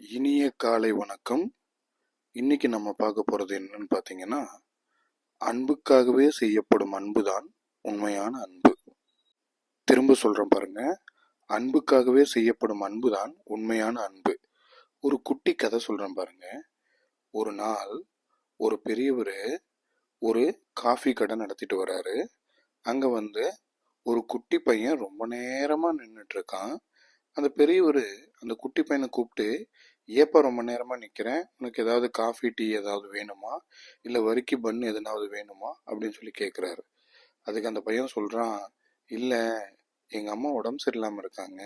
இனிய காலை வணக்கம். இன்னைக்கு நம்ம பார்க்க போறது என்னன்னு பார்த்தீங்கன்னா அன்புக்காகவே செய்யப்படும் அன்புதான் உண்மையான அன்பு. திரும்ப சொல்றேன் பாருங்க. அன்புக்காகவே செய்யப்படும் அன்புதான் உண்மையான அன்பு. ஒரு குட்டி கதை சொல்றேன் பாருங்க. ஒரு நாள் ஒரு பெரியவர் ஒரு காஃபி கடை நடத்திட்டு வர்றாரு அங்க வந்து ஒரு குட்டி பையன் ரொம்ப நேரமா நின்றுட்டு இருக்கான். அந்த பெரியவர் அந்த குட்டி பையனை கூப்பிட்டு ஏப்பா ரொம்ப நேரமாக நிற்கிறேன் உனக்கு ஏதாவது காஃபி டீ ஏதாவது வேணுமா? இல்லை வரிக்கி பன் எதனாவது வேணுமா? அப்படின்னு சொல்லி கேட்குறாரு அதுக்கு அந்த பையன் சொல்கிறான் இல்லை எங்கள் அம்மா உடம்பு சரியில்லாமல் இருக்காங்க.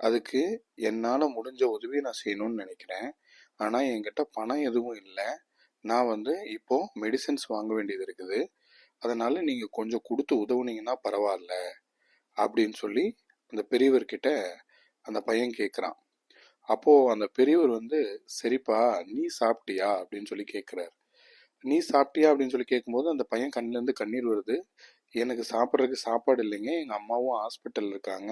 அதுக்கு என்னால் முடிஞ்ச உதவியை நான் செய்யணும்னு நினைக்கிறேன். ஆனால் என்கிட்ட பணம் எதுவும் இல்லை. நான் வந்து இப்போது மெடிசின்ஸ் வாங்க வேண்டியது இருக்குது. அதனால் நீங்கள் கொஞ்சம் கொடுத்து உதவுனீங்கன்னா பரவாயில்ல. அப்படின்னு சொல்லி அந்த பெரியவர்கிட்ட அந்த பையன் கேட்குறான் அப்போது அந்த பெரியவர் வந்து சரிப்பா நீ சாப்பிட்டியா? அப்படின்னு சொல்லி கேட்குறாரு நீ சாப்பிட்டியா? அப்படின்னு சொல்லி கேட்கும்போது அந்த பையன் கண்ணிலேருந்து கண்ணீர் வருது. எனக்கு சாப்பிட்றதுக்கு சாப்பாடு இல்லைங்க. எங்கள் அம்மாவும் ஹாஸ்பிட்டலில் இருக்காங்க.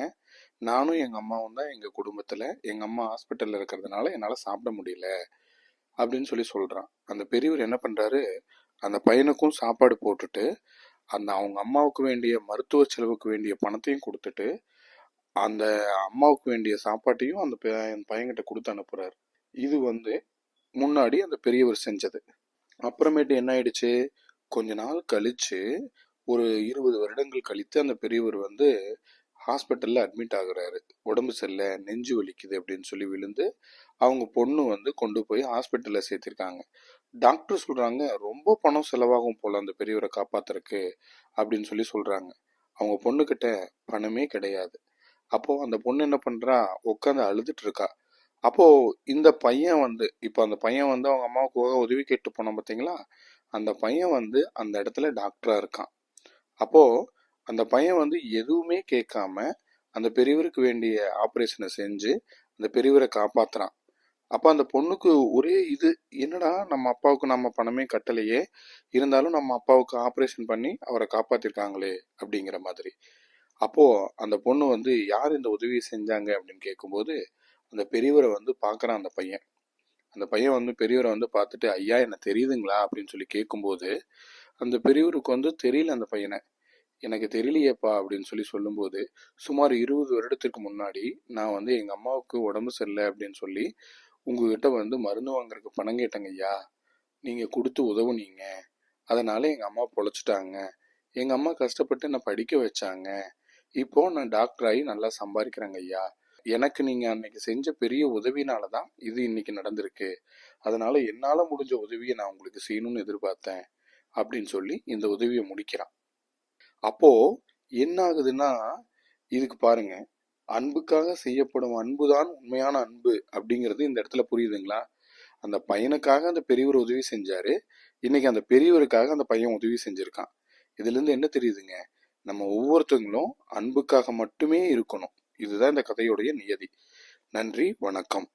நானும் எங்கள் அம்மாவும் தான் எங்கள் குடும்பத்தில். எங்கள் அம்மா ஹாஸ்பிட்டலில் இருக்கிறதுனால என்னால் சாப்பிட முடியல. அப்படின்னு சொல்லி சொல்கிறான் அந்த பெரியவர் என்ன பண்ணுறாரு அந்த பையனுக்கும் சாப்பாடு போட்டுட்டு அந்த அவங்க அம்மாவுக்கு வேண்டிய மருத்துவ செலவுக்கு வேண்டிய பணத்தையும் கொடுத்துட்டு அந்த அம்மாவுக்கு வேண்டிய சாப்பாட்டையும் அந்த என் பையன்கிட்ட கொடுத்து அனுப்புறாரு. இது வந்து முன்னாடி அந்த பெரியவர் செஞ்சது. அப்புறமேட்டு என்ன ஆயிடுச்சு? கொஞ்ச நாள் கழிச்சு ஒரு இருபது வருடங்கள் கழித்து அந்த பெரியவர் வந்து ஹாஸ்பிட்டலில் அட்மிட் ஆகுறாரு. உடம்பு சரியில்லை நெஞ்சு வலிக்குது அப்படின்னு சொல்லி விழுந்து அவங்க பொண்ணு வந்து கொண்டு போய் ஹாஸ்பிட்டலில் சேர்த்திருக்காங்க. டாக்டர் சொல்கிறாங்க ரொம்ப பணம் செலவாகும் போல் அந்த பெரியவரை காப்பாத்துறக்கு அப்படின்னு சொல்லி சொல்கிறாங்க அவங்க பொண்ணுக்கிட்ட பணமே கிடையாது. அப்போ அந்த பொண்ணு என்ன பண்றா? உட்காந்து அழுதுட்டு இருக்கா. அப்போ இந்த பையன் வந்து இப்போ அந்த பையன் வந்து அவங்க அம்மாவுக்கு உதவி கேட்டு போனான் பார்த்தீங்களா அந்த பையன் வந்து அந்த இடத்துல டாக்டரா இருக்கான். அப்போ அந்த பையன் வந்து எதுவுமே கேட்காம அந்த பெரியவருக்கு வேண்டிய ஆப்ரேஷனை செஞ்சு அந்த பெரியவரை காப்பாத்துறான். அப்ப அந்த பொண்ணுக்கு ஒரே இது என்னடா நம்ம அப்பாவுக்கு நம்ம பணமே கட்டலையே இருந்தாலும் நம்ம அப்பாவுக்கு ஆப்ரேஷன் பண்ணி அவரை காப்பாத்திருக்காங்களே அப்படிங்கிற மாதிரி. அப்போது அந்த பொண்ணு வந்து யார் இந்த உதவியை செஞ்சாங்க? அப்படின்னு கேட்கும்போது அந்த பெரியவரை வந்து பார்க்குறான் அந்த பையன். அந்த பையன் வந்து பெரியவரை வந்து பார்த்துட்டு ஐயா என்ன தெரியுதுங்களா? அப்படின்னு சொல்லி கேட்கும்போது அந்த பெரியவருக்கு வந்து தெரியல அந்த பையனை. எனக்கு தெரியலையேப்பா. அப்படின்னு சொல்லி சொல்லும்போது சுமார் இருபது வருடத்திற்கு முன்னாடி நான் வந்து எங்கள் அம்மாவுக்கு உடம்பு சரியில்லை. அப்படின்னு சொல்லி உங்ககிட்ட வந்து மருந்து வாங்குறதுக்கு பணம் கேட்டேங்க ஐயா. நீங்கள் கொடுத்து உதவுனீங்க. அதனால எங்கள் அம்மா பொழைச்சிட்டாங்க. எங்கள் அம்மா கஷ்டப்பட்டு என்னை படிக்க வச்சாங்க. இப்போ நான் டாக்டர் ஆகி நல்லா சம்பாதிக்கிறேங்க ஐயா. எனக்கு நீங்க அன்னைக்கு செஞ்ச பெரிய உதவினால தான் இது இன்னைக்கு நடந்திருக்கு. அதனால என்னால முடிஞ்ச உதவியை நான் உங்களுக்கு செய்யணும்னு எதிர்பார்த்தேன் அப்படின்னு சொல்லி இந்த உதவியை முடிக்கிறான். அப்போ என்ன ஆகுதுன்னா இதுக்கு பாருங்க. அன்புக்காக செய்யப்படும் அன்புதான் உண்மையான அன்பு அப்படிங்கிறது இந்த இடத்துல புரியுதுங்களா? அந்த பையனுக்காக அந்த பெரியவர் உதவி செஞ்சாரு. இன்னைக்கு அந்த பெரியவருக்காக அந்த பையன் உதவி செஞ்சிருக்கான். இதுல இருந்து என்ன தெரியுதுங்க? நம்ம ஒவ்வொருத்தங்களும் அன்புக்காக மட்டுமே இருக்கணும். இதுதான் இந்த கதையுடைய நியதி. நன்றி வணக்கம்.